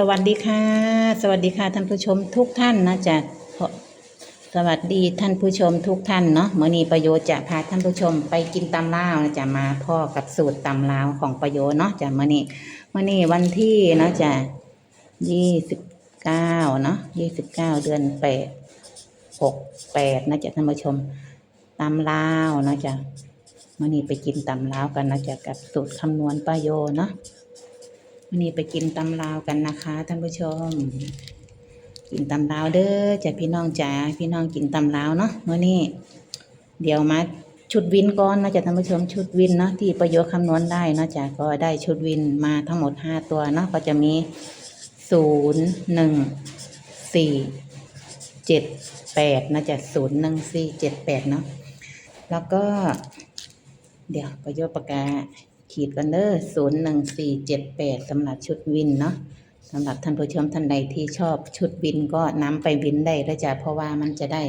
สวัสดีค่ะ สวัสดีค่ะท่านผู้ชมทุกท่านนะจ๊ะสวัสดีท่านผู้ชมทุกท่านเนาะเมื่อนี้ประโยชน์จะพาท่านผู้ชมไปกินตำลาวนะจ๊ะมาพ่อกับสูตรตำลาวของประโยชน์เนาะจ้ะเมื่อนี้เมื่อนี้วันที่นะจ๊ะยี่สิบเก้าเนาะยี่สิบเก้าเดือนแปดหกแปดนะจ๊ะท่านผู้ชมตำลาวนะจ๊ะเมื่อนี้ไปกินตำลาวกันนะจ๊ะกับสูตรคำนวณประโยชน์เนาะ วันนี้ไปกินตำลาวกันนะคะท่านผู้ชม กินตำลาวเด้อจ้ะพี่น้องจ๋าพี่น้องกินตำลาวเนาะเมื่อนี้ เดี๋ยวมาชุดวินก่อนนะจ๊ะท่านผู้ชมชุดวินเนาะที่ประโยชน์คำนวณได้นะจ้ะก็ได้ชุดวินมาทั้งหมดห้าตัวเนาะก็จะมีศูนย์หนึ่งสี่เจ็ดแปดนะจ๊ะศูนย์หนึ่งสี่เจ็ดแปดเนาะแล้วก็ เดี๋ยวประโยชน์ปากกา ขีดกันเด้อศูนย์หนึ่งสี่เจ็ดแปดสำหรับชุดวินเนาะสำหรับท่านผู้ชมท่านใดที่ชอบชุดวินก็นำไปวินได้แล้วจ้ะเพราะว่ามันจะได้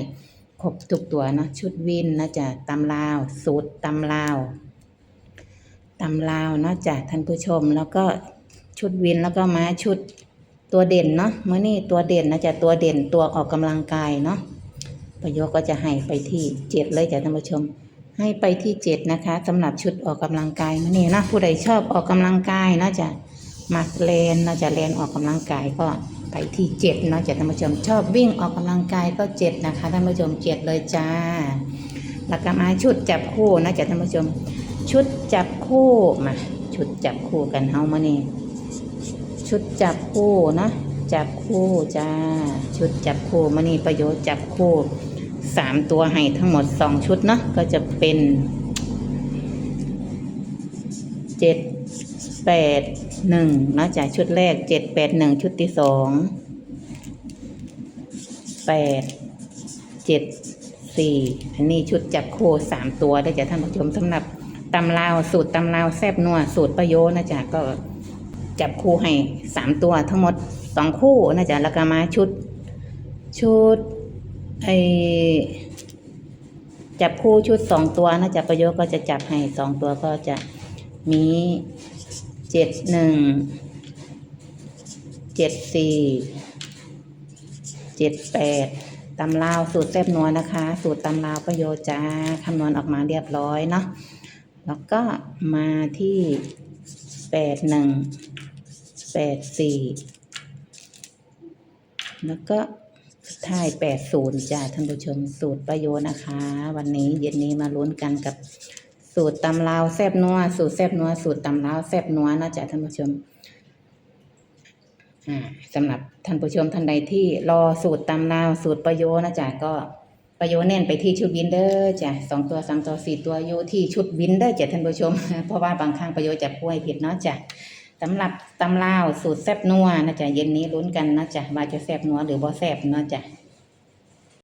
ครบทุกตัวเนาะชุดวินนะจ๊ะตำลาว สูตรตำลาวตำลาวเนาะจ้ะท่านผู้ชมแล้วก็ชุดวินแล้วก็มาชุดตัวเด่นเนาะเมื่อนี่ตัวเด่นนะจ๊ะตัวเด่นตัวออกกำลังกายเนาะประโยชน์ก็จะให้ไปที่เจ็ดเลยจ้ะท่านผู้ชม ให้ไปที่เจ็ดนะคะสำหรับชุดออกกำลังกายมานี่นะผู้ใดชอบออกกำลังกายนะจะมักเลนนะจะเลนออกกำลังกายก็ไปที่เจ็ดนะจะท่านผู้ชมชอบวิ่งออกกำลังกายก็เจ็ดนะคะท่านผู้ชมเจ็ดเลยจ้าแล้วก็มาชุดจับคู่นะจะท่านผู้ชม ชุดจับคู่มาชุดจับคู่กันเฮามานี่ชุดจับคู่นะจับคู่จ้า ชุดจับคู่มานี่ประโยชน์จับคู่ สามตัวให้ทั้งหมดสองชุดเนาะก็จะเป็นเจ็ดแปดหนึ่งนะจากชุดแรกเจ็ดแปดหนึ่งชุดที่สองแปดเจ็ดสี่อันนี้ชุดจับโคสามตัวได้จากท่านผู้ชมสำหรับตำลาวสูตรตำลาวแซบนัวสูตรประโยชน์นะจ๊ะก็จับคู่ให้สามตัวทั้งหมดสองคู่นะจ๊ะแล้วก็มาชุดชุด ไอจับคู่ชุดสองตัวนะจับประโยชน์ก็จะจับให้สองตัวก็จะมีเจ็ดหนึ่งเจ็ดสี่เจ็ดแปดตำลาวสูตรแซ่บนัวนะคะ สูตรตำลาวประโยชน์จ้าคำนวณออกมาเรียบร้อยเนาะแล้วก็มาที่แปดหนึ่งแปดสี่แล้วก็ ท้ายแปดศูนย์จ้าท่านผู้ชมสูตรประโยชน์นะคะ วันนี้เย็นนี้มาลุ้นกันกับสูตรตำลาวแซบนัวสูตรแซบนัวสูตรตำลาวแซบนัวนะจ้าท่านผู้ชมอ่าสำหรับท่านผู้ชมท่านใดที่รอสูตรตำลาวสูตรประโยชน์นะจ้าก็ประโยชน์เน้นไปที่ชุดวินเดอร์จ้ะสองตัวสามตัวสี่ตัวอยู่ที่ชุดวินเดอร์จ้ะท่านผู้ชม เพราะว่าบางครั้งประโยชน์จะป่วยผิดเนาะจ้ะ สำหรับตำลาวสูตรแซบนัวนะจ๊ะเย็นนี้ลุ้นกันนะจ๊ะว่าจะแซบนัวหรือบ่แซบเนาะจ๊ะ